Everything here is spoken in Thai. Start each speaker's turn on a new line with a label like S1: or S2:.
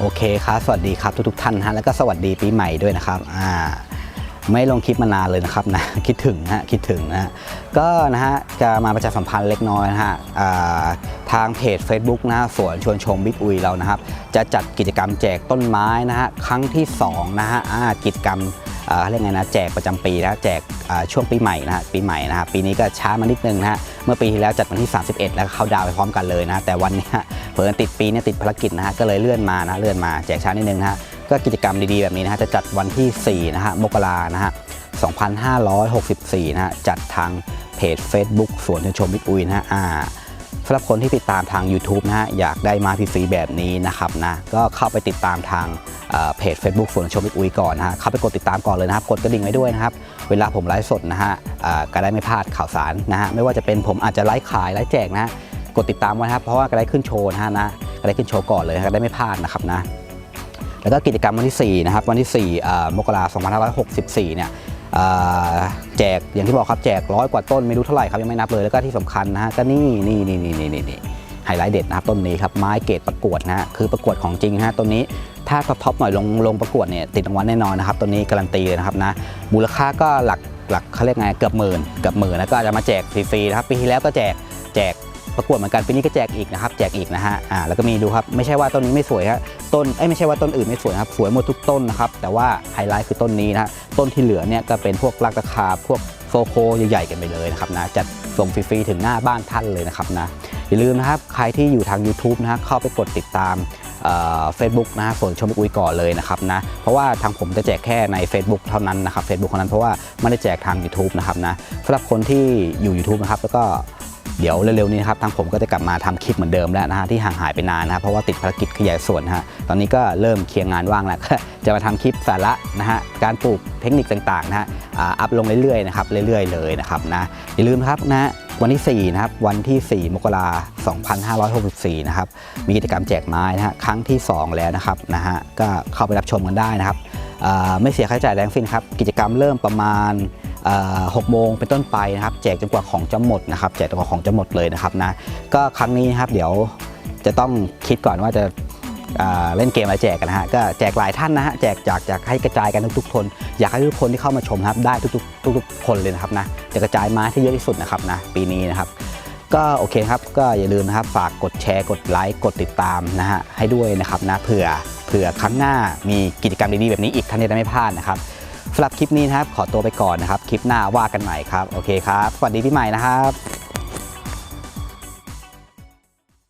S1: โอเคครับสวัสดีครับทุกๆท่านฮะแล้วก็สวัสดีปีใหม่ด้วยนะครับอ่าไม่ลงคลิปมานานเลยนะครับนะคิดถึงนะฮะคิดถึงนะฮะก็นะฮะจะมาประชาสัมพันธ์เล็กน้อยนะฮะอ่าทางเพจ Facebook นะฮะสวนชวนชมบิ๊กอุยเรานะครับ จะจัดกิจกรรมแจกต้นไม้นะฮะครั้งที่สองนะฮะอ่ากิจกรรมอ่าเรียกไงนะแจกประจำปีนะแจกอ่าช่วงปีใหม่นะฮะปีใหม่นะฮะปีนี้ก็ช้ามานิดนึงนะฮะ มื่อปีที่แล้วจัดวันที่ 31 แล้วก็เข้าดาวไปพร้อมกันเลยนะ แต่วันนี้เผอิญติดปีเนี่ยติดภารกิจนะฮะก็เลยเลื่อนมานะเลื่อนมาแจกช้านิดนึงนะฮะก็กิจกรรมดีๆแบบนี้นะฮะจะจัดวันที่4นะฮะมกรานะฮะ2564นะฮะจัดทางเพจ Facebook สวนชมวิทย์อุยนะฮะอ่า สำหรับคนที่ติดตามทาง YouTube นะฮะอยากได้มาฟรีแบบนี้นะครับนะก็เข้าไปติดตามทางเพจ Facebook ส่วนชมวิทอุยก่อนนะฮะเข้าไปกดติดตามก่อนเลยนะครับ กดกระดิ่งไว้ด้วยนะครับ เวลาผมไลฟ์สดนะฮะก็ได้ไม่พลาดข่าวสารนะฮะไม่ว่าจะเป็นผมอาจจะไลฟ์ขายไลฟ์แจกนะกดติดตามไว้นะครับเพราะว่าก็ได้ขึ้นโชว์นะฮะนะก็ได้ขึ้นโชว์ก่อนเลยก็ได้ไม่พลาดนะครับนะแล้วก็กิจกรรมวันที่4นะครับวันที่4อ่มกราคม2564เนี่ยอ่า แจกอย่างที่บอกครับแจกร้อยกว่าต้นไม่รู้เท่าไหร่ครับยังไม่นับเลยแล้วก็ที่สำคัญนะฮะก็นี่นี่นี่นี่นี่นี่ไฮไลท์เด็ดนะครับต้นนี้ครับไม้เกรดประกวดนะฮะคือประกวดของจริงฮะต้นนี้ถ้าท็อปหน่อยลงลงประกวดเนี่ยติดรางวัลแน่นอนนะครับต้นนี้การันตีเลยนะครับนะมูลค่าก็หลักหลักเขาเรียกไงเกือบหมื่นเกือบหมื่นแล้วก็จะมาแจกฟรีๆนะครับปีที่แล้วก็แจกแจก ประกวดเหมือนกันปีนี้ก็แจกอีกนะครับแจกอีกนะฮะอ่าแล้วก็มีดูครับไม่ใช่ว่าต้นนี้ไม่สวยครับต้นเอ้ยไม่ใช่ว่าต้นอื่นไม่สวยครับสวยหมดทุกต้นนะครับแต่ว่าไฮไลท์คือต้นนี้นะฮะต้นที่เหลือเนี่ยก็เป็นพวกรักตะขาบพวกโซโคใหญ่ๆกันไปเลยนะครับนะจัดส่งฟรีๆถึงหน้าบ้านท่านเลยนะครับนะอย่าลืมนะครับใครที่อยู่ทาง YouTube นะฮะเข้าไปกดติดตามเฟซบุ๊กนะฮะส่วนชมอุ้ยก่อนเลยนะครับนะเพราะว่าทางผมจะแจกแค่ใน Facebook เท่านั้นนะครับ Facebook เท่านั้นเพราะว่าไม่ได้แจกทาง YouTube นะครับนะสำหรับคนที่อยู่ YouTube นะครับแล้วก็ เดี๋ยวเร็วๆนี้นะครับทางผมก็จะกลับมาทำคลิปเหมือนเดิมแล้วนะฮะที่ห่างหายไปนานนะครับเพราะว่าติดภารกิจขยายส่วนฮะตอนนี้ก็เริ่มเคลียร์งานว่างแล้วจะมาทำคลิปสาระนะฮะการปลูกเทคนิคต่างๆนะฮะอัพลงเรื่อยๆนะครับเรื่อยๆเลยนะครับนะอย่าลืมครับนะวันที่ 4 นะครับ วันที่ 4 มกราคม 2564 นะครับ มีกิจกรรมแจกไม้นะฮะ ครั้งที่ 2 แล้วนะครับนะฮะ ก็เข้าไปรับชมกันได้นะครับ ไม่เสียค่าใช้จ่ายแรงสิ้นครับ กิจกรรมเริ่มประมาณ หกโมงเป็นต้นไปนะครับแจกจนกว่าของจะหมดนะครับแจกจนกว่าของจะหมดเลยนะครับนะก็ครั้งนี้นะครับเดี๋ยวจะต้องคิดก่อนว่าจะเล่นเกมอะไรแจกกันนะฮะก็แจกหลายท่านนะฮะแจกจากจากให้กระจายกันทุกๆคน อยากให้ทุกคนที่เข้ามาชมครับได้ทุกๆทุกๆคนเลยนะครับนะจะกระจายม้ที่เยอะที่สุดนะครับนะปีนี้นะครับก็โอเคครับก็อย่าลืมนะครับฝากกดแชร์กดไลค์กดติดตามนะฮะให้ด้วยนะครับนะเผื่อเผื่อครั้งหน้ามีกิจกรรมดีๆแบบนี้อีกท่านจะได้ไม่พลาดนะครับ สำหรับคลิปนี้นะครับ ขอตัวไปก่อนนะครับ คลิปหน้าว่ากันใหม่ครับ โอเคครับ สวัสดีพี่ใหม่นะครับ